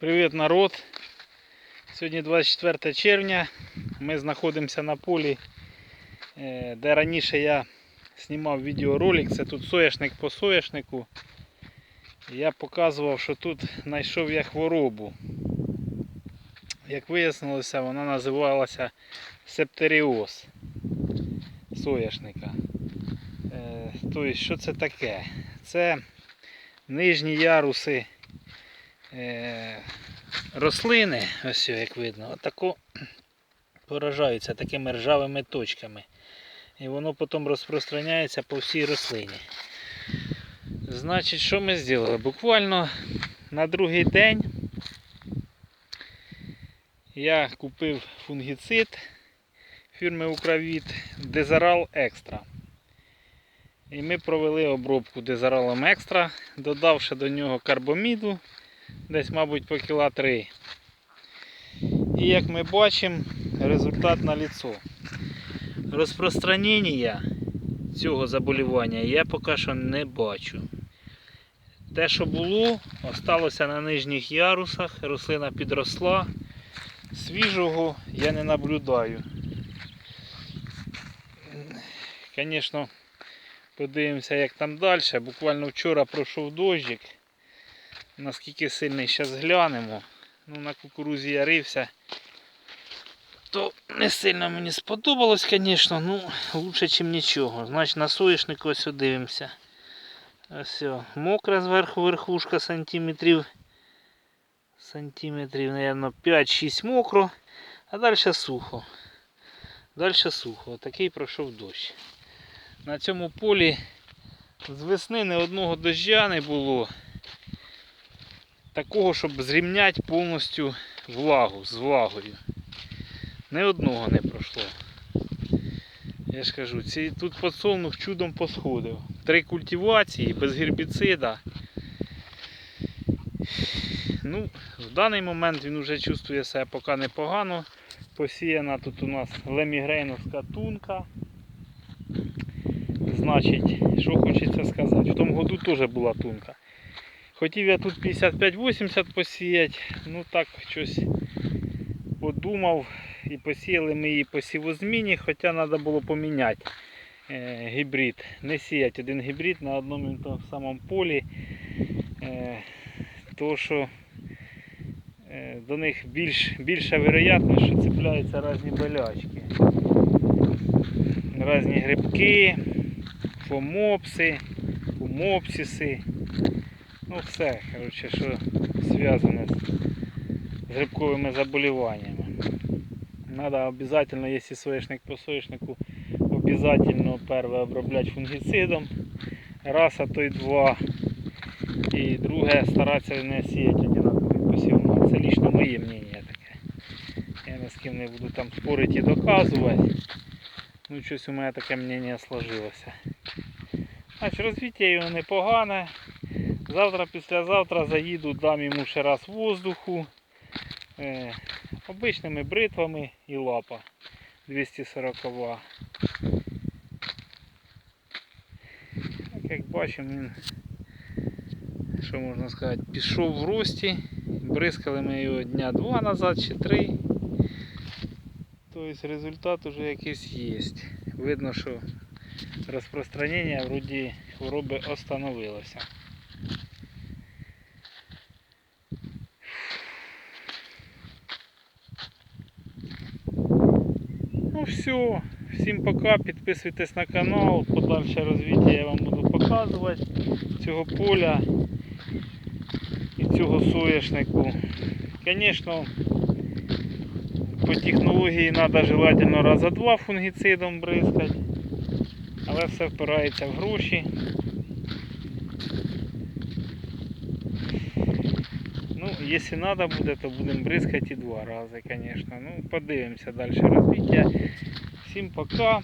Привіт народ! Сьогодні 24 червня. Ми знаходимося на полі, е, де раніше я знімав відеоролик. Це тут соняшник по соняшнику. Я показував, що тут знайшов я хворобу. Як вияснилося, вона називалася септеріоз соняшника. Е, Тобто, що це таке? Це нижні яруси е, рослини, ось як видно, отако поражаються такими ржавими точками. І воно потім розпространяється по всій рослині. Значить, що ми зробили? Буквально на другий день я купив фунгіцид фірми Укравіт Дезарал Екстра. І ми провели обробку дезаралом екстра, додавши до нього карбоміду, десь, мабуть, по кіла 3. І як ми бачимо, результат на ліцо. Розпространення цього заболівання я поки що не бачу. Те, що було, осталося на нижніх ярусах, рослина підросла. Свіжого я не наблюдаю. Звісно, Подивимося, як там далі. Буквально вчора пройшов дощик. Наскільки сильний зараз глянемо. Ну, на кукурузі я рився. То не сильно мені сподобалось, звісно, ну лучше, ніж нічого. Значить на соєшнику ось дивимося. Ось мокра зверху верхушка сантиметрів. Сантиметрів, мабуть, 5-6 мокро, а далі сухо. Далі сухо. Отакий пройшов дощ. На цьому полі з весни ні одного дождя не було. Такого, щоб зрівняти повністю влагу з влагою. Ні одного не пройшло. Я ж кажу, ці, тут подсолнух чудом посходив. Три культивації без гербіцида. Ну, в даний момент він вже чувствує себе поки непогано. Посіяна тут у нас лемігрейновська тунка. Значить, що хочеться сказати. В тому году теж була тунка. Хотів я тут 55-80 посіяти, ну так щось подумав і посіяли ми її по сівозміні, хоча треба було поміняти е, гібрид. Не сіяти один гібрид на одному самому полі. Е, то що е, до них більш, більша вероятність, що цепляються різні болячки. Різні грибки, фомопси, фумопсиси. Ну все, коротше, що зв'язане з, грибковими заболіваннями. Надо обязательно, если соєшник по соєшнику, обязательно перше обробляти фунгіцидом. Раз, а то й два. І друге старатися не сіяти одинакові посівно. Це лично моє мнение таке. Я ні з ким не буду там спорити і доказувати. Ну щось у мене таке мнение сложилося. Значить, розвиття його непогане. Завтра, післязавтра заїду, дам йому ще раз воздуху. Е, обичними бритвами і лапа 240. Так як бачимо, він, що можна сказати, пішов в рості. Бризкали ми його дня два назад чи три. Тобто результат уже якийсь є. Видно, що розпространення вроді хвороби остановилося. Ну все, всім пока, підписуйтесь на канал, подальше розвиття я вам буду показувати цього поля і цього соєшнику. Звісно, по технології треба желательно раза два фунгіцидом бризкати, але все впирається в гроші. Ну, якщо треба буде, то будемо бризкати і два рази, звісно. Ну, подивимося далі розвиття. Всім пока.